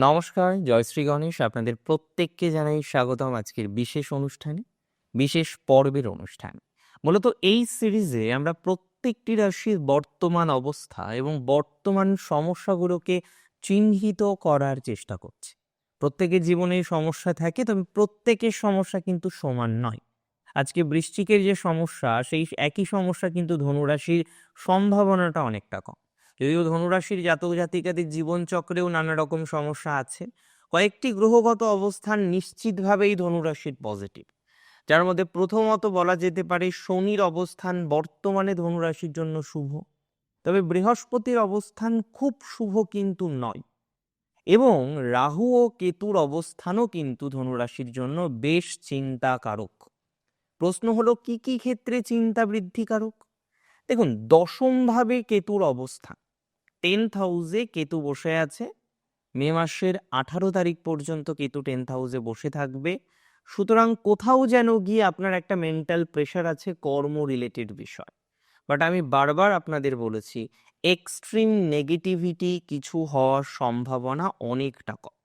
নমস্কার জয়শ্রী গণেশ। আপনাদের প্রত্যেককে জানাই স্বাগতম আজকের বিশেষ অনুষ্ঠানে, বিশেষ পর্বের অনুষ্ঠান। মূলত এই সিরিজে আমরা প্রত্যেকটি রাশির বর্তমান অবস্থা এবং বর্তমান সমস্যাগুলোকে চিহ্নিত করার চেষ্টা করছি। প্রত্যেকের জীবনে সমস্যা থাকে, তবে প্রত্যেকের সমস্যা কিন্তু সমান নয়। আজকে বৃশ্চিকের যে সমস্যা, সেই একই সমস্যা কিন্তু ধনুরাশির সম্ভাবনাটা অনেকটা কম। যদিও ধনুরাশির জাতক জাতিকাদের জীবনচক্রেও নানা রকম সমস্যা আছে, কয়েকটি গ্রহগত অবস্থান নিশ্চিতভাবেই ধনুরাশির পজিটিভ যার মধ্যে প্রথমত বলা যেতে পারে শনির অবস্থান বর্তমানে ধনুরাশির জন্য শুভ। তবে বৃহস্পতির অবস্থান খুব শুভ কিন্তু নয়। এবং রাহু ও কেতুর অবস্থানও কিন্তু ধনুরাশির জন্য বেশ চিন্তাকারক। প্রশ্ন হলো, কি কি ক্ষেত্রে চিন্তা বৃদ্ধিকারক দেখুন দশম ভাবে কেতুর অবস্থান। টেন্থ হাউসে কেতু বসে আছে। মে মাসের আঠারো তারিখ পর্যন্ত কেতু টেন্থ হাউসে বসে থাকবে। সুতরাং কোথাও যেন গিয়ে আপনার একটা মেন্টাল প্রেশার আছে কর্ম রিলেটেড বিষয়। বাট আমি বারবার আপনাদের বলেছি, এক্সট্রিম নেগেটিভিটি কিছু হওয়ার সম্ভাবনা অনেকটা কম।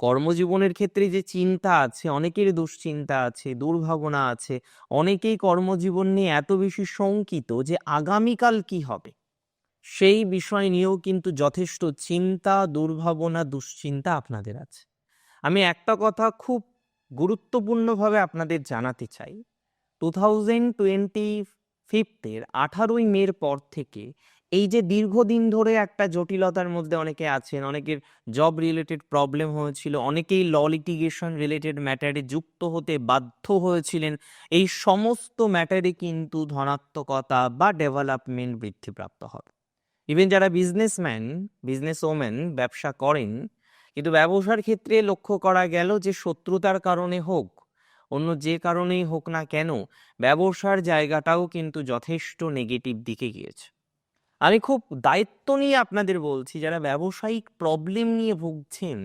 কর্মজীবনের ক্ষেত্রে যে চিন্তা আছে, অনেকের দুশ্চিন্তা আছে, দুর্ভাবনা আছে, অনেকেই কর্মজীবন নিয়ে এত বেশি শঙ্কিত যে আগামীকাল কি হবে? সেই বিষয় নিয়েও কিন্তু যথেষ্ট চিন্তা, দুর্ভাবনা, দুশ্চিন্তা আপনাদের আছে। আমি একটা কথা খুব গুরুত্বপূর্ণভাবে আপনাদের জানাতে চাই। টু থাউজেন্ড টোয়েন্টি ফিফথের আঠারোই মের পর থেকে এই যে দীর্ঘদিন ধরে একটা জটিলতার মধ্যে অনেকে আছেন, অনেকের জব রিলেটেড প্রবলেম হয়েছিল, অনেকেই ল লিটিগেশন রিলেটেড ম্যাটারে যুক্ত হতে বাধ্য হয়েছিলেন, এই সমস্ত ম্যাটারে কিন্তু ধনাত্মকতা বা ডেভেলপমেন্ট বৃদ্ধিপ্রাপ্ত হবে। ইভেন যারা বিজনেসম্যান বিজনেস ওম্যান ব্যবসা করেন, কিন্তু ব্যবসার ক্ষেত্রে লক্ষ্য করা গেল যে শত্রুতার কারণে হোক, অন্য যে কারণেই হোক না কেন, ব্যবসার জায়গাটাও কিন্তু যথেষ্ট নেগেটিভ দিকে গিয়েছে। আমি খুব দায়িত্ব নিয়ে আপনাদের বলছি, যারা ব্যবসায়িক প্রবলেম নিয়ে ভুগছেন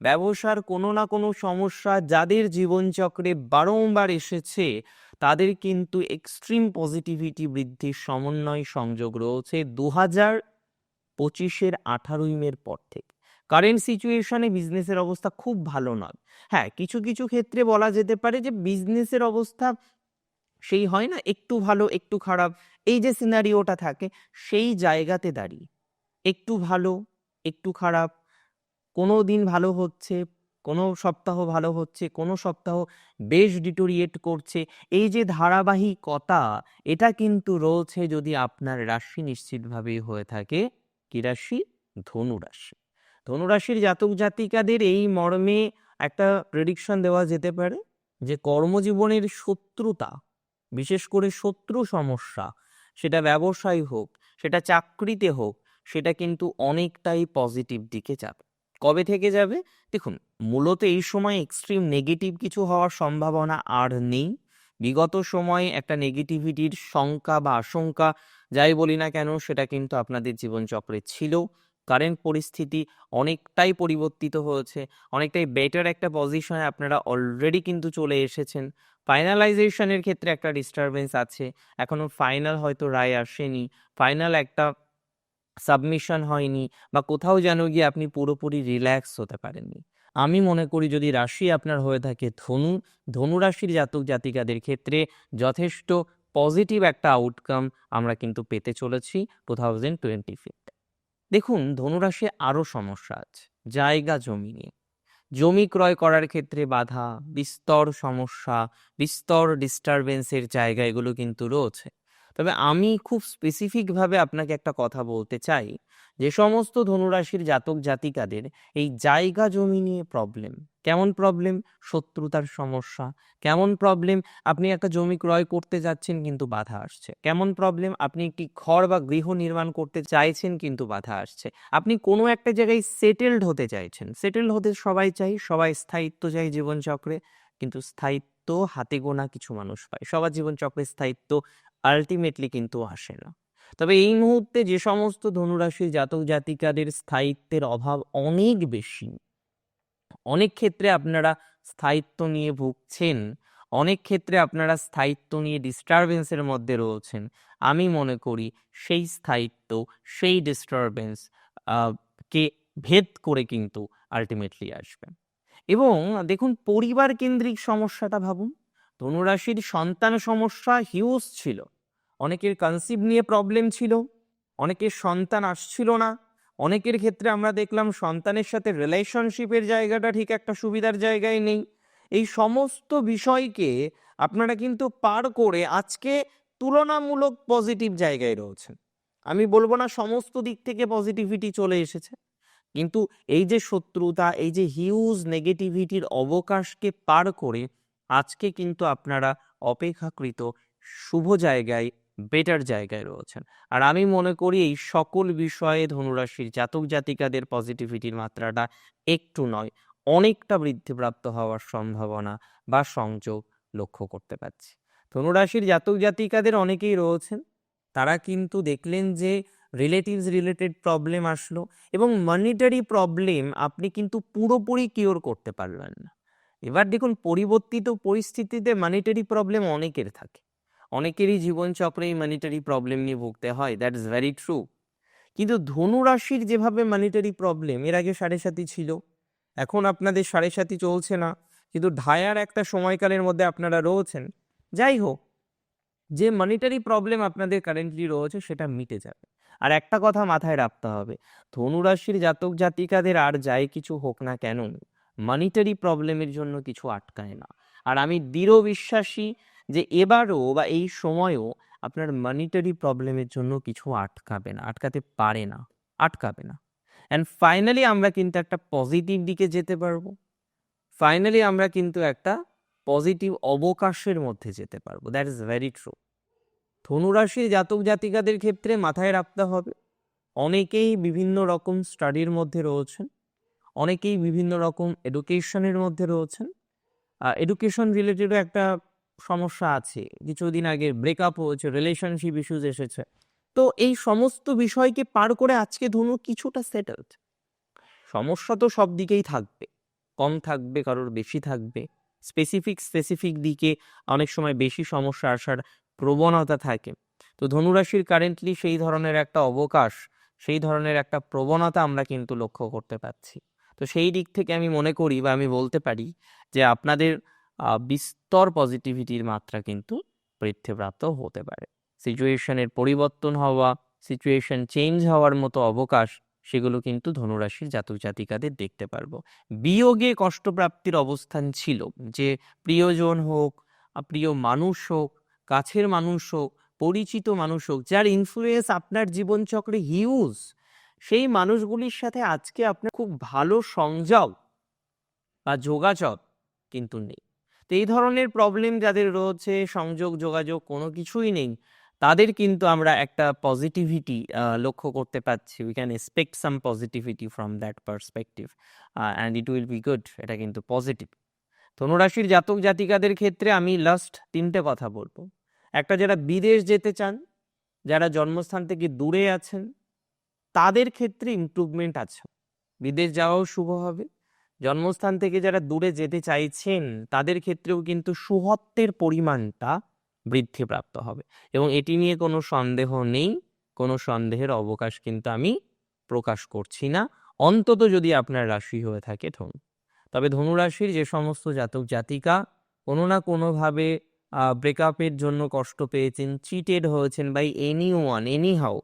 ব্যবসার কোনো না কোনো সমস্যা যাদের জীবনচক্রে বারংবার এসেছে, তাদের কিন্তু এক্সট্রিম পজিটিভিটি বৃদ্ধির সমন্বয় সংযোগ রয়েছে দু হাজার পঁচিশের আঠারোই মের পর থেকে। কারেন্ট সিচুয়েশনে বিজনেসের অবস্থা খুব ভালো নয়। হ্যাঁ কিছু কিছু ক্ষেত্রে বলা যেতে পারে যে বিজনেসের অবস্থা সেই হয় না, একটু ভালো, একটু খারাপ। এই যে সিনারিওটা থাকে, সেই জায়গাতে দাঁড়িয়ে। একটু ভালো, একটু খারাপ কোনো দিন ভালো হচ্ছে, কোনো সপ্তাহ ভালো হচ্ছে, কোনো সপ্তাহ বেশ ডিটোরিয়েট করছে। এই যে ধারাবাহিকতা, এটা কিন্তু রয়েছে যদি আপনার রাশি নিশ্চিতভাবেই হয়ে থাকে। কি রাশি? ধনুরাশি ধনুরাশির জাতক জাতিকাদের এই মর্মে একটা প্রেডিকশন দেওয়া যেতে পারে যে কর্মজীবনের শত্রুতা, বিশেষ করে শত্রু সমস্যা, সেটা ব্যবসায় হোক, সেটা চাকরিতে হোক, সেটা কিন্তু অনেকটাই পজিটিভ দিকে যাবে। কবে থেকে যাবে? দেখুন, মূলত এই সময় এক্সট্রিম নেগেটিভ কিছু হওয়ার সম্ভাবনা আর নেই। বিগত সময়ে একটা নেগেটিভিটির শঙ্কা বা আশঙ্কা, যাই বলি না কেন, সেটা কিন্তু আপনাদের জীবনচক্রে ছিল। কারেন্ট পরিস্থিতি অনেকটাই পরিবর্তিত হয়েছে। অনেকটাই বেটার একটা পজিশনে আপনারা অলরেডি কিন্তু চলে এসেছেন। ফাইনালাইজেশনের ক্ষেত্রে একটা ডিস্টারবেন্স আছে। এখনও ফাইনাল হয়তো রায় আসেনি। ফাইনাল একটা সাবমিশন হয়নি বা কোথাও যেন গিয়ে আপনি পুরোপুরি রিল্যাক্স হতে পারেননি। আমি মনে করি যদি রাশি আপনার হয়ে থাকে ধনু ধনু রাশির জাতক জাতিকাদের ক্ষেত্রে যথেষ্ট পজিটিভ একটা আউটকাম আমরা কিন্তু পেতে চলেছি টু থাউজেন্ড টোয়েন্টি ফিফতে দেখুন ধনুরাশির আরও সমস্যা আছে, জায়গা জমি নিয়ে। জমি ক্রয় করার ক্ষেত্রে বাধা, বিস্তর সমস্যা, বিস্তর ডিস্টারবেন্সের জায়গা এগুলো কিন্তু রয়েছে। তবে আমি খুব স্পেসিফিকভাবে আপনাকে একটা কথা বলতে চাই। যে সমস্ত ধনুরাশির জাতক জাতিকাদের এই জায়গা জমি নিয়ে প্রবলেম কেমন প্রবলেম শত্রুতার সমস্যা, কেমন প্রবলেম আপনি একটা জমি ক্রয় করতে যাচ্ছেন কিন্তু বাধা আসছে। কেমন প্রবলেম আপনি একটি ঘর বা গৃহ নির্মাণ করতে চাইছেন কিন্তু বাধা আসছে। আপনি কোনো একটা জায়গায় সেটেলড হতে চাইছেন। সেটেলড হতে সবাই চাই সবাই স্থায়িত্ব চাই জীবনচক্রে, কিন্তু স্থায়িত্ব হাতে গোনা কিছু মানুষ পায়। সবার জীবনচক্রে স্থায়িত্ব আলটিমেটলি কিন্তু আসে না। তবে এই মুহূর্তে যে সমস্ত ধনুরাশির জাতক জাতিকাদের স্থায়িত্বের অভাব অনেক বেশি। অনেক ক্ষেত্রে আপনারা স্থায়িত্ব নিয়ে ভুগছেন, অনেক ক্ষেত্রে আপনারা স্থায়িত্ব নিয়ে ডিস্টারবেন্সের মধ্যে রয়েছেন। আমি মনে করি সেই স্থায়িত্ব, সেই ডিস্টারবেন্স কে ভেদ করে কিন্তু আলটিমেটলি আসবেন এবং দেখুন, পরিবার কেন্দ্রিক সমস্যাটা ভাবুন। ধনুরাশির সন্তান সমস্যা হিউজ ছিল। অনেকের কনসিভ নিয়ে প্রবলেম ছিল, অনেকের সন্তান আসছিল না। অনেকের ক্ষেত্রে আমরা দেখলাম সন্তানের সাথে রিলেশনশিপের জায়গাটা ঠিক একটা সুবিধার জায়গায় নেই। এই সমস্ত বিষয়কে আপনারা কিন্তু পার করে আজকে তুলনামূলক পজিটিভ জায়গায় রয়েছেন। আমি বলব না সমস্ত দিক থেকে পজিটিভিটি চলে এসেছে, কিন্তু এই যে শত্রুতা, এই যে হিউজ নেগেটিভিটির অবকাশকে পার করে আজকে কিন্তু আপনারা অপেক্ষাকৃত শুভ জায়গায় বেটার জায়গায় রয়েছেন। আর আমি মনে করি এই সকল বিষয়ে ধনুরাশির জাতক জাতিকাদের পজিটিভিটির মাত্রাটা একটু নয়, অনেকটা বৃদ্ধিপ্রাপ্ত হওয়ার সম্ভাবনা বা সংযোগ লক্ষ্য করতে পারছি। ধনুরাশির জাতক জাতিকাদের অনেকেই রয়েছেন, তারা কিন্তু দেখলেন যে রিলেটিভস রিলেটেড প্রবলেম আসলো এবং মনিটারি প্রবলেম আপনি কিন্তু পুরোপুরি কিওর করতে পারলেন না। এবার দেখুন, পরিবর্তিত পরিস্থিতিতে মানিটারি প্রবলেম অনেকের থাকে। অনেকেরই জীবনচক্রে এই মানিটারি প্রবলেম নিয়ে ভুগতে হয় দ্যাট ইজ ভেরি ট্রু কিন্তু ধনু রাশির যেভাবে মানিটারি প্রবলেম এর আগে সাড়ে সাথী ছিল, এখন আপনাদের সাড়ে সাথী চলছে না, কিন্তু ঢায়ার একটা সময়কালের মধ্যে আপনারা রয়েছেন। যাই হোক, যে মানিটারি প্রবলেম আপনাদের কারেন্টলি রয়েছে, সেটা মিটে যাবে। আর একটা কথা মাথায় রাখতে হবে, ধনুরাশির জাতক জাতিকাদের আর যাই কিছু হোক না কেন মানিটারি প্রবলেমের জন্য কিছু আটকায় না। আর আমি দৃঢ় বিশ্বাসী যে এবারও বা এই সময়ও আপনার মানিটারি প্রবলেমের জন্য কিছু আটকাবে না, আটকাতে পারে না, আটকাবে না। অ্যান্ড ফাইনালি আমরা কিন্তু একটা পজিটিভ দিকে যেতে পারব। ফাইনালি আমরা কিন্তু একটা পজিটিভ অবকাশের মধ্যে যেতে পারব। দ্যাট ইজ ভেরি ট্রু ধনুরাশির জাতক জাতিকাদের ক্ষেত্রে মাথায় রাখতে হবে। অনেকেই বিভিন্ন রকম স্টাডির মধ্যে রয়েছেন। অনেকেই বিভিন্ন রকম এডুকেশনের মধ্যে রয়েছেন। এডুকেশন রিলেটেডও একটা সমস্যা আছে। কিছুদিন আগে ব্রেকআপ হয়েছে রিলেশনশিপ ইস্যুজ এসেছে। তো এই সমস্ত বিষয়কে পার করে আজকে ধনু কিছুটা সেটেলড সমস্যা তো সব দিকেই থাকবে। কম থাকবে, কারোর বেশি থাকবে। স্পেসিফিক স্পেসিফিক দিকে অনেক সময় বেশি সমস্যা আসার প্রবণতা থাকে। তো ধনুরাশির কারেন্টলি সেই ধরনের একটা অবকাশ, সেই ধরনের একটা প্রবণতা আমরা কিন্তু লক্ষ্য করতে পারছি। তো সেই দিক থেকে আমি মনে করি বা আমি বলতে পারি যে আপনাদের বিস্তর পজিটিভিটির মাত্রা কিন্তু বৃদ্ধিপ্রাপ্ত হতে পারে। সিচুয়েশনের পরিবর্তন হওয়া সিচুয়েশন চেঞ্জ হওয়ার মতো অবকাশ, সেগুলো কিন্তু ধনুরাশির জাতক জাতিকাদের দেখতে পারব। বিয়োগে কষ্টপ্রাপ্তির অবস্থান ছিল যে প্রিয়জন হোক, প্রিয় মানুষ হোক, কাছের মানুষ হোক, পরিচিত মানুষ হোক, যার ইনফ্লুয়েন্স আপনার জীবনচক্রে হিউজ সেই মানুষগুলির সাথে আজকে আপনার খুব ভালো সংযোগ বা যোগাযোগ কিন্তু নেই। তো এই ধরনের প্রবলেম যাদের রয়েছে, সংযোগ, যোগাযোগ কোনো কিছুই নেই, তাদের কিন্তু আমরা একটা পজিটিভিটি লক্ষ্য করতে পারছি। We can expect some positivity from that perspective and it will be good এটা কিন্তু পজিটিভ ধনুরাশির জাতক জাতিকাদের ক্ষেত্রে আমি লাস্ট তিনটে কথা বলব। একটা, যারা বিদেশ যেতে চান, যারা জন্মস্থান থেকে দূরে আছেন তাদের ক্ষেত্রে ইমপ্রুভমেন্ট আছে। বিদেশ যাওয়াও শুভ হবে। জন্মস্থান থেকে যারা দূরে যেতে চাইছেন, তাদের ক্ষেত্রেও কিন্তু সুহত্বের পরিমাণটা বৃদ্ধিপ্রাপ্ত হবে। এবং এটি নিয়ে কোনো সন্দেহ নেই, কোনো সন্দেহের অবকাশ কিন্তু আমি প্রকাশ করছি না। অন্তত যদি আপনার রাশি হয়ে থাকে ধনু। তবে ধনুরাশির যে সমস্ত জাতক জাতিকা, কোনো না কোনোভাবে ব্রেকআপের জন্য কষ্ট পেয়েছেন চিটেড হয়েছেন by anyone anyhow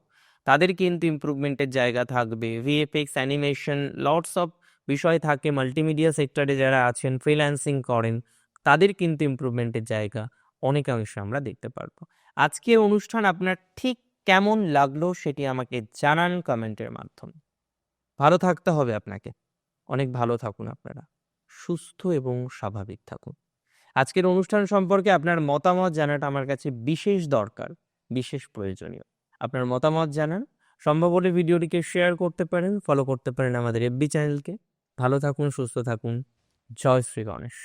তাদের কিন্তু ইমপ্রুভমেন্টের জায়গা থাকবে। ভিএফএক্স অ্যানিমেশন লটস অফ বিষয় থাকে। মাল্টিমিডিয়া সেক্টরে যারা আছেন ফ্রিল্যান্সিং করেন, তাদের কিন্তু ইমপ্রুভমেন্টের জায়গা অনেকাংশে আমরা দেখতে পারব। আজকের অনুষ্ঠান আপনার ঠিক কেমন লাগল সেটি আমাকে জানান কমেন্টের মাধ্যমে। ভালো থাকতে হবে আপনাকে। অনেক ভালো থাকুন আপনারা। সুস্থ এবং স্বাভাবিক থাকুন। আজকের অনুষ্ঠান সম্পর্কে আপনার মতামত জানাটা আমার কাছে বিশেষ দরকার, বিশেষ প্রয়োজনীয়। আপনার মতামত জানান। সম্ভব হলে ভিডিওটিকে শেয়ার করতে পারেন ফলো করতে পারেন আমাদের এফবি চ্যানেলকে ভালো থাকুন, সুস্থ থাকুন। জয় শ্রী গণেশ।